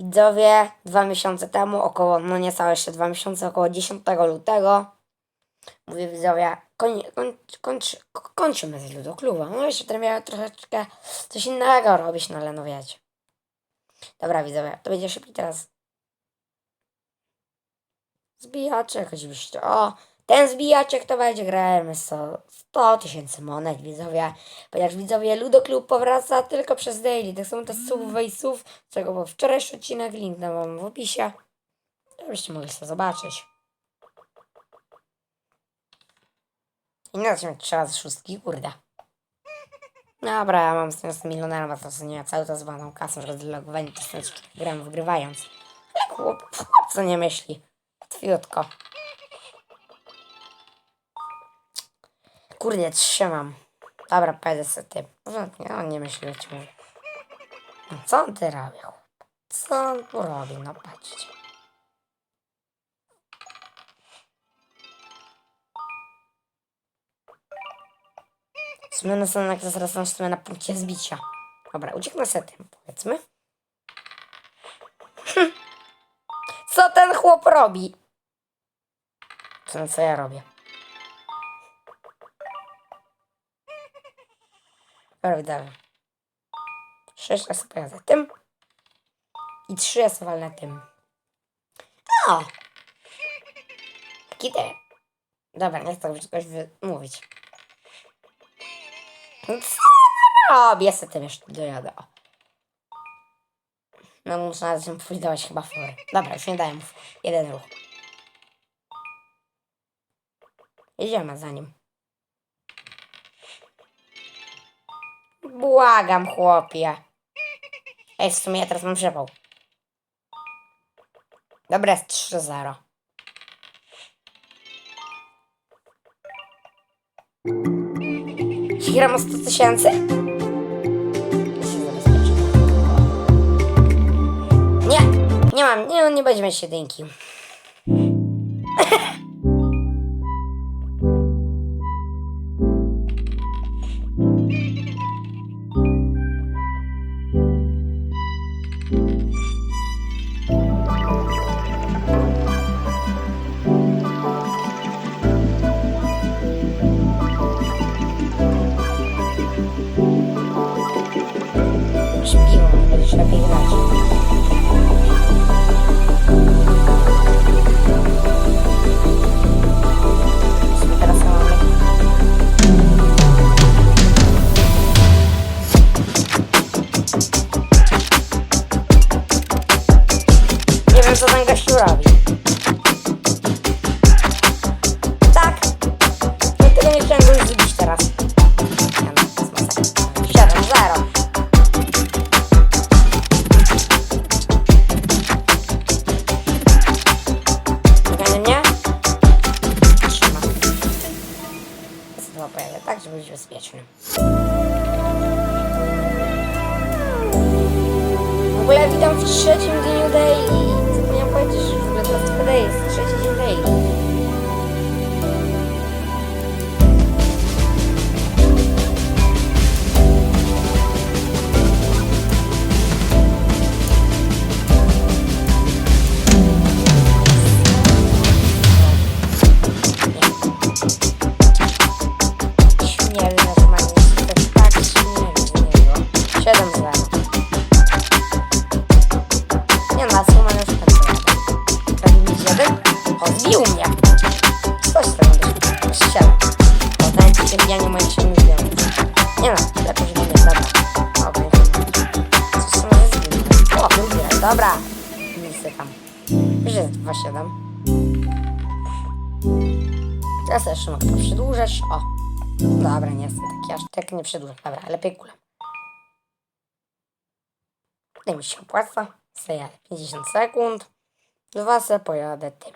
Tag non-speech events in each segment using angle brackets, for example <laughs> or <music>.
Widzowie, dwa miesiące temu, około, no niecałe jeszcze dwa miesiące, około 10 lutego, mówię widzowie, koń, koń, kończ, ko- kończymy z ludokluba. No jeszcze teraz miałem troszeczkę coś innego robić, no ale no wiecie. Dobra widzowie, to będzie szybki teraz. Zbijaczek oczywiście. O, ten zbijaczek to będzie grałem 100 100 tysięcy monet widzowie. Ponieważ widzowie Ludoklub powraca tylko przez daily. Tak samo te słów wejsów, czego był wczorajszy odcinek, link na wam w opisie. Żebyście mogli sobie zobaczyć. I na czym trzeba z szóstki, kurde. Dobra, ja mam z milionerem, a to co nie cały czas zwaną kasą, że zlogowani to gram wygrywając. Ale chłop, chłop co nie myśli. Twiutko. Kurde, trzymam. Dobra, pojedę sobie tym. Porządnie, on nie myśli o czym. No co on ty robi, chłop? Co on tu robi? No patrzcie. W sumie na sam jak zaraz sumie na punkcie zbicia. Dobra, ucieknę sobie tym, powiedzmy. Hm. Co ten chłop robi? Co, co ja robię? Widzowie. Sześć razy pojadę tym. I trzy razy walnę tym. O! Taki te. Dobra, nie chcę już czegoś wymówić. No Co on robi? Ja sobie tym jeszcze dojadę. No muszę na tym dawać chyba fory. Dobra, już nie daję. Jeden ruch. Jedziemy za nim. Błagam, chłopie. Ej, w sumie ja teraz mam przepał. Dobra, jest 3-0. Jeśli gram o 100 tysięcy? Nie, nie mam, nie, nie będzie mieć jedynki. <laughs> robi. Tak. No tego nie chciałem go już zbić teraz. Nie to jest masakra. 7-0. Gania mnie? Trzyma. Pojadę, tak, żeby być bezpieczny. W ogóle witam w trzecim dniu daily. Trzeci dobra. Lisy tam. Już jest 2,7. Teraz jeszcze mogę to przedłużać. O. Dobra, nie jestem taki aż tak nie przedłużam. Dobra, lepiej kulem. Tutaj mi się opłaca. Zajadę 50 sekund. Dwa se pojadę tym.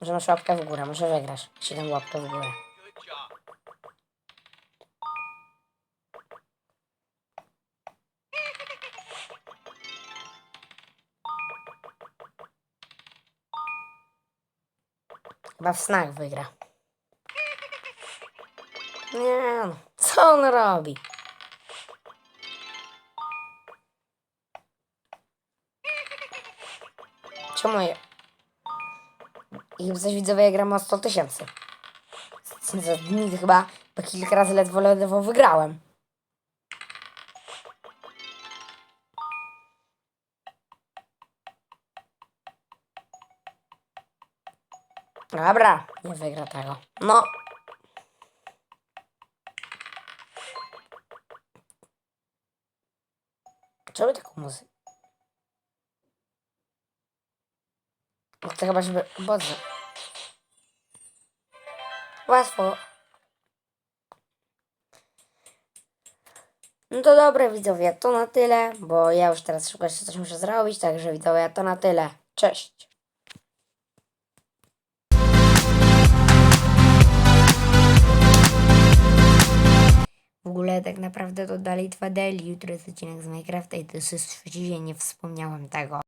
Może masz łapkę w górę, może wygrasz. 7 łapkę w górę. Chyba w snach wygra. Nie no, co on robi? Czemu ja... I coś widzowie ja gram o 100 tysięcy. Za dni chyba po kilka razy ledwo ledwo wygrałem. Dobra, nie wygra tego. No. Czemu taką muzykę? Chcę chyba, żeby... Boże. Łatwo. No to dobre widzowie, to na tyle, bo ja już teraz szybko jeszcze coś muszę zrobić, także widzowie, to na tyle. Cześć. Tak naprawdę to dalej trwa daily, jutro jest odcinek z Minecrafta i to jest trzeci nie wspomniałem tego.